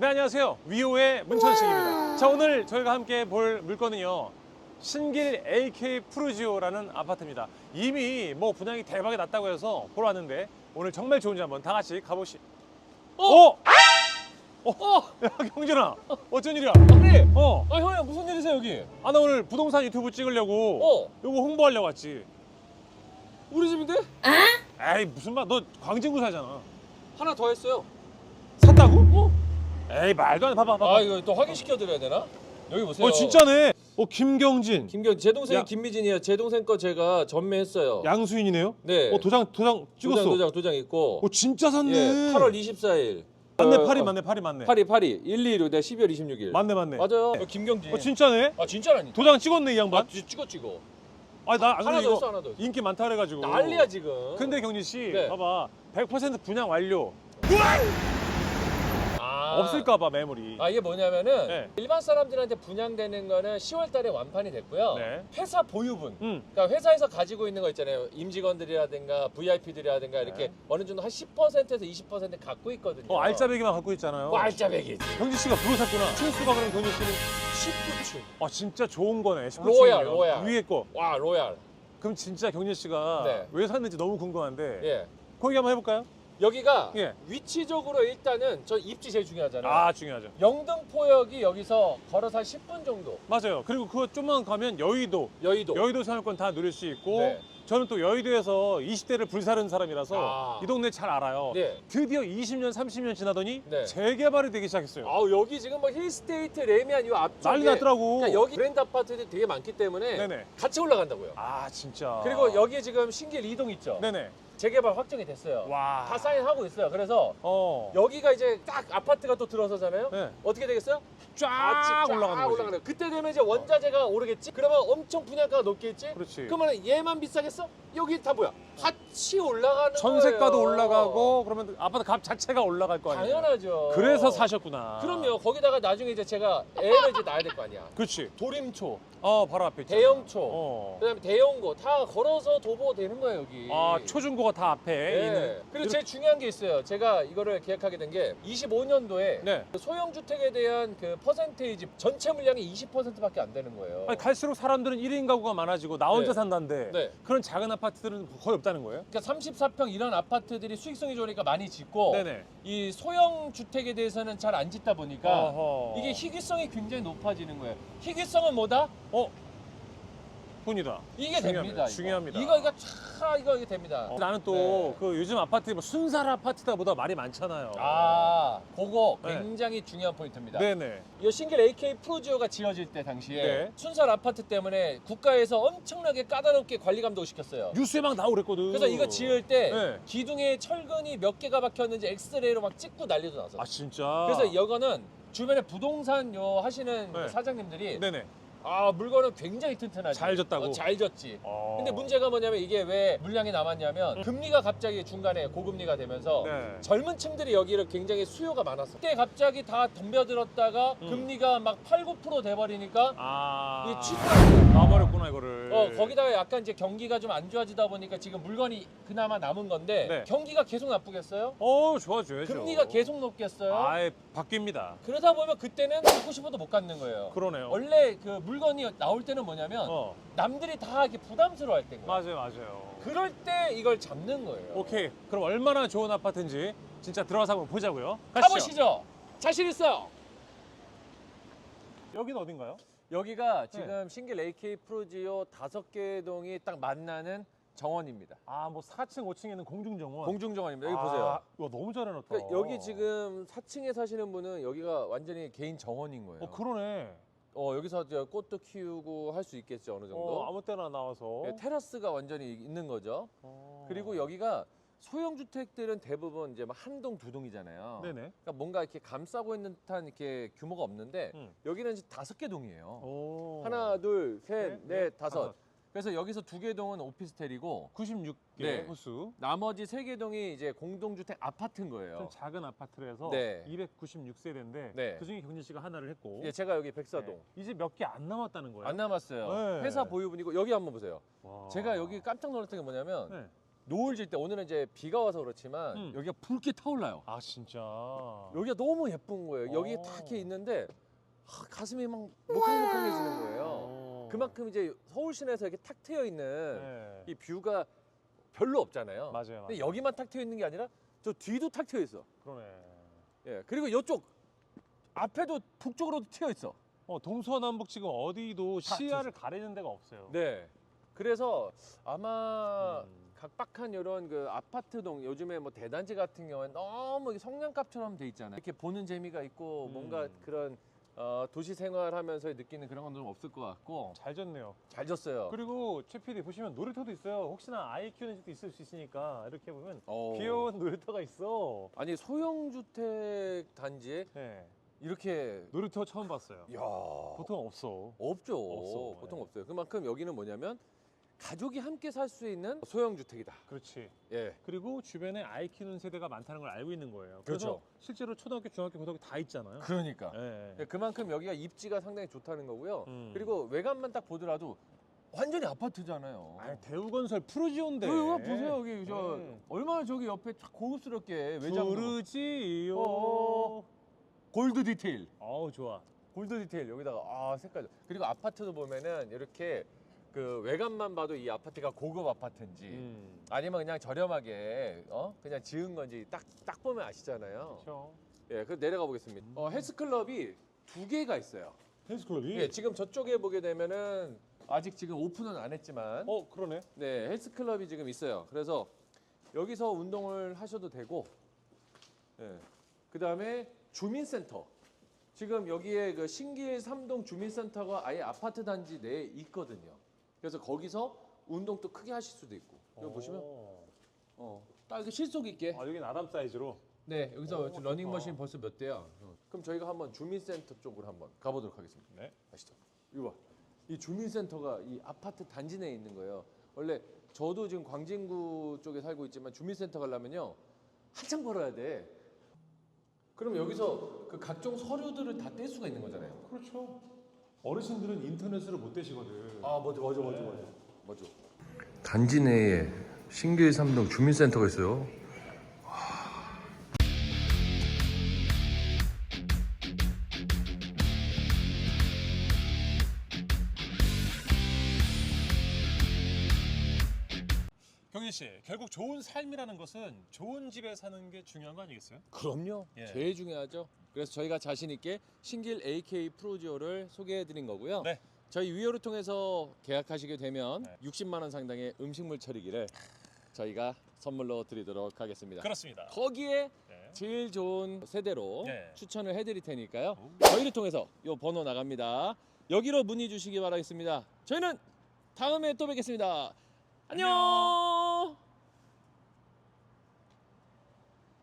네 안녕하세요 위호의 문천식입니다 자 오늘 저희가 함께 볼 물건은요 신길 AK 프루지오라는 아파트입니다 이미 뭐 분양이 대박이 났다고 해서 보러 왔는데 오늘 정말 좋은지 한번 다 같이 가보시 어? 어? 어? 야 경준아 어쩐 일이야 형님! 어? 아 형님 무슨 일이세요 여기? 아 나 오늘 부동산 유튜브 찍으려고 어? 요거 홍보하려고 왔지 우리 집인데? 에이 무슨 말너 광진구 살잖아 하나 더 했어요 샀다고? 어? 에이 말도 안 돼. 봐봐 봐봐. 아 이거 또 확인시켜 드려야 되나? 여기 보세요. 어 진짜네. 어 김경진. 김경 제 동생이 야. 김미진이에요. 제 동생 거 제가 전매했어요. 양수인이네요? 네. 어 도장 도장 찍었어. 도장 도장 도장 있고. 어 진짜 샀네. 예 8월 24일. 맞네 어, 파리 어, 맞네 파리 맞네. 파리 파리 1, 2, 6, 내 12월 26일. 맞네 맞네. 맞아요. 어, 김경진. 어 진짜네. 아 진짜라니. 도장 찍었네 이 양반. 아 지- 찍어 찍어. 아니 나안 하나 더 있어 하나 더 있어. 인기 많다 그래가지고. 난리야 지금. 근데 경진 씨 네. 봐봐. 100% 분양 완료. 아. 없을까봐 매물이. 아 이게 뭐냐면은 네. 일반 사람들한테 분양되는 거는 10월 달에 완판이 됐고요 네. 회사 보유분 음. 그러니까 회사에서 가지고 있는 거 있잖아요. 임직원들이라든가 VIP들이라든가 이렇게 네. 어느 정도 한 10%에서 20% 갖고 있거든요. 어 알짜배기만 갖고 있잖아요. 뭐 알짜배기. 경진 씨가 그거 샀구나. 층수가 그럼 경진 씨는 19층. 아 진짜 좋은 거네. 19층이면. 로얄, 로얄. 위에 거. 와 로얄. 그럼 진짜 경진 씨가 네. 왜 샀는지 너무 궁금한데. 예. 거기 한번 해볼까요? 여기가 예. 위치적으로 일단은 저 입지 제일 중요하잖아요. 아 중요하죠. 영등포역이 여기서 걸어서 한 10분 정도. 맞아요. 그리고 그거 좀만 가면 여의도. 여의도. 여의도 상업권 다 누릴 수 있고 네. 저는 또 여의도에서 20대를 불사른 사람이라서 아. 이 동네 잘 알아요. 네. 드디어 20년, 30년 지나더니 네. 재개발이 되기 시작했어요. 아우 여기 지금 뭐 힐스테이트 레미안 이 앞쪽에 난리 났더라고. 그러니까 여기 브랜드 아파트들이 되게 많기 때문에 네네. 같이 올라간다고요. 아 진짜. 그리고 여기 지금 신길 이동 있죠. 네네. 재개발 확정이 됐어요. 와. 다 사인하고 있어요. 그래서 어. 여기가 이제 딱 아파트가 또 들어서잖아요. 네. 어떻게 되겠어요? 쫙쫙 올라가는 거지. 올라가는. 그때 되면 이제 원자재가 오르겠지. 그러면 엄청 분양가가 높겠지. 그렇지. 그러면 얘만 비싸겠어? 여기 다 뭐야? 같이 올라가는 전세가도 거예요. 올라가고 그러면 아파트 값 자체가 올라갈 거 아니에요. 당연하죠. 그래서 사셨구나. 그럼요. 거기다가 나중에 이제 제가 애를 이제 낳아야 될 거 아니야. 그렇지. 도림초, 어 바로 앞에 있잖아. 대형초, 어. 그다음에 대형고 다 걸어서 도보 되는 거예요 여기. 아 초중고가 다 앞에 네. 있는. 그리고 제일 중요한 게 있어요. 제가 이거를 계획하게 된 게 25년도에 네. 소형 주택에 대한 그 퍼센테이지 전체 물량이 20%밖에 안 되는 거예요. 아니 갈수록 사람들은 1인 가구가 많아지고 나 혼자 네. 산다는데 네. 그런 작은 아파트들은 거의 없다는 거예요? 그러니까 34평 이런 아파트들이 수익성이 좋으니까 많이 짓고 네네. 이 소형 주택에 대해서는 잘 안 짓다 보니까 어허. 이게 희귀성이 굉장히 높아지는 거예요. 희귀성은 뭐다? 어 돈이다. 이게 중요합니다. 됩니다. 이거. 중요합니다. 이거 이거 차 이거 이게 됩니다. 어, 나는 또 네. 그 요즘 아파트 뭐 순살 아파트다 보다 말이 많잖아요. 아, 그거 네. 굉장히 중요한 포인트입니다. 네네. 이 싱글 AK 프로지오가 지어질 때 당시에 네. 순살 아파트 때문에 국가에서 엄청나게 까다롭게 관리 감독을 시켰어요. 뉴스에 막 나오고 그랬거든. 그래서 이거 지을 때 네. 기둥에 철근이 몇 개가 박혔는지 엑스레이로 막 찍고 난리도 났어. 아 진짜. 그래서 이거는 주변에 부동산 요 하시는 네. 사장님들이 네네. 아 물건은 굉장히 튼튼하지. 잘 졌다고? 어, 잘 졌지. 어. 근데 문제가 뭐냐면 이게 왜 물량이 남았냐면 금리가 갑자기 중간에 고금리가 되면서 네. 젊은 층들이 여기를 굉장히 수요가 많았어. 그때 갑자기 다 덤벼들었다가 음. 금리가 막 8, 9% 돼버리니까 아. 이 취소를 나버렸구나 이거를. 어 거기다가 약간 이제 경기가 좀 안 좋아지다 보니까 지금 물건이 그나마 남은 건데 네. 경기가 계속 나쁘겠어요? 어 좋아져야죠. 금리가 계속 높겠어요? 아예 바뀝니다. 그러다 보면 그때는 갖고 싶어도 못 갖는 거예요. 그러네요. 원래 그 물건이 나올 때는 뭐냐면 어 남들이 다 이렇게 부담스러워할 때인 거야. 맞아요 맞아요. 그럴 때 이걸 잡는 거예요. 오케이. 그럼 얼마나 좋은 아파트인지 진짜 들어가서 한번 보자고요. 가시죠. 가보시죠. 자신 있어요. 여기는 어딘가요? 여기가 네. 지금 싱글 AK 프로지오 다섯 개 동이 딱 만나는 정원입니다. 아 뭐 4층 5층에는 공중정원. 공중 정원입니다. 여기 아, 보세요. 와 너무 잘 해놨다. 그러니까 여기 지금 4층에 사시는 분은 여기가 완전히 개인 정원인 거예요. 어 그러네. 어, 여기서 이제 꽃도 키우고 할 수 있겠죠 어느 정도. 어 아무 때나 나와서. 예, 테라스가 완전히 있는 거죠. 어. 그리고 여기가 소형 주택들은 대부분 이제 막한동 두 동이잖아요. 네네. 그러니까 뭔가 이렇게 감싸고 있는 듯한 이렇게 규모가 없는데 음. 여기는 이제 다섯 개 동이에요. 오. 하나, 둘, 셋, 넷, 넷, 넷, 다섯. 다섯. 그래서 여기서 두 개 동은 오피스텔이고 96개 네. 호수. 나머지 세 개 동이 이제 공동주택 아파트인 거예요. 좀 작은 아파트라서 네. 296세대인데 네. 그중에 경진 씨가 하나를 했고 예, 제가 여기 백사동. 네. 이제 몇 개 안 남았다는 거예요. 안 남았어요. 네. 회사 보유분이고 여기 한번 보세요. 와. 제가 여기 깜짝 놀랐던 게 뭐냐면 네. 노을 질 때 오늘은 이제 비가 와서 그렇지만 음. 여기가 붉게 타올라요. 아 진짜. 여기가 너무 예쁜 거예요. 여기 어. 딱 이렇게 있는데 하, 가슴이 막 먹캉먹캉해지는 거예요. 어. 그만큼 이제 서울 시내에서 이렇게 탁 트여 있는 네. 이 뷰가 별로 없잖아요. 맞아요. 맞아요. 근데 여기만 탁 트여 있는 게 아니라 저 뒤도 탁 트여 있어. 그러네. 예. 그리고 이쪽 앞에도 북쪽으로도 트여 있어. 어 동서남북 지금 어디도 다 시야를 가리는 데가 없어요. 네. 그래서 아마 음. 각박한 이런 그 아파트동 요즘에 뭐 대단지 같은 경우에 너무 성냥갑처럼 돼 있잖아요. 이렇게 보는 재미가 있고 음. 뭔가 그런 어, 도시 생활하면서 느끼는 그런 건 좀 없을 것 같고 잘 졌네요. 잘 졌어요. 그리고 최 PD 보시면 놀이터도 있어요. 혹시나 아이 키우는 집도 있을 수 있으니까 이렇게 보면 어. 귀여운 놀이터가 있어. 아니 소형 주택 단지에 네. 이렇게 놀이터 처음 봤어요. 야 보통 없어. 없죠. 없어. 보통 네. 없어요. 그만큼 여기는 뭐냐면 가족이 함께 살 수 있는 소형 주택이다. 그렇지. 예. 그리고 주변에 아이 키우는 세대가 많다는 걸 알고 있는 거예요. 그래서 그렇죠. 실제로 초등학교, 중학교, 고등학교 다 있잖아요. 그러니까. 예. 예, 그만큼 여기가 입지가 상당히 좋다는 거고요. 음. 그리고 외관만 딱 보더라도 완전히 아파트잖아요. 아니, 대우건설 푸르지온데. 그거 보세요 여기 저 음. 얼마나 저기 옆에 쫙 고급스럽게 외장도 푸르지오. 어. 골드 디테일, 어우 좋아. 골드 디테일 여기다가 아 색깔 그리고 아파트도 보면은 이렇게 그 외관만 봐도 이 아파트가 고급 아파트인지 음. 아니면 그냥 저렴하게 어 그냥 지은 건지 딱 딱 보면 아시잖아요. 그렇죠. 예, 그 내려가 보겠습니다. 어, 헬스클럽이 두 개가 있어요. 헬스클럽이. 예, 지금 저쪽에 보게 되면은 아직 지금 오픈은 안 했지만 어 그러네. 네, 헬스클럽이 지금 있어요. 그래서 여기서 운동을 하셔도 되고, 예. 그 다음에 주민센터. 지금 여기에 그 신길 삼동 주민센터가 아예 아파트 단지 내에 있거든요. 그래서 거기서 운동도 크게 하실 수도 있고. 여기 보시면, 어. 어, 딱 이렇게 실속 있게. 아 여긴 아담 사이즈로. 네, 여기서 오, 지금. 러닝머신 벌써 몇 대야? 어. 그럼 저희가 한번 주민센터 쪽으로 한번 가보도록 하겠습니다. 네. 아시죠? 이거 봐. 이 주민센터가 이 아파트 단지 내에 있는 거예요. 원래 저도 지금 광진구 쪽에 살고 있지만 주민센터 가려면요 한참 걸어야 돼. 그럼 여기서 그 각종 서류들을 다 뗄 수가 있는 거잖아요. 그렇죠. 어르신들은 인터넷으로 못 되시거든. 아 맞아 맞아 맞아 네. 맞아 맞아. 단지 내에 신길 삼동 주민센터가 있어요. 경진 씨, 결국 좋은 삶이라는 것은 좋은 집에 사는 게 중요한 거 아니겠어요? 그럼요. 예. 제일 중요하죠. 그래서 저희가 자신 있게 신길 AK 프로지오를 소개해 드린 거고요. 네. 저희 위오를 통해서 계약하시게 되면 네. 60만 원 상당의 음식물 처리기를 저희가 선물로 드리도록 하겠습니다. 그렇습니다. 거기에 네. 제일 좋은 세대로 네. 추천을 해드릴 테니까요. 오. 저희를 통해서 이 번호 나갑니다. 여기로 문의 주시기 바라겠습니다. 저희는 다음에 또 뵙겠습니다. 안녕.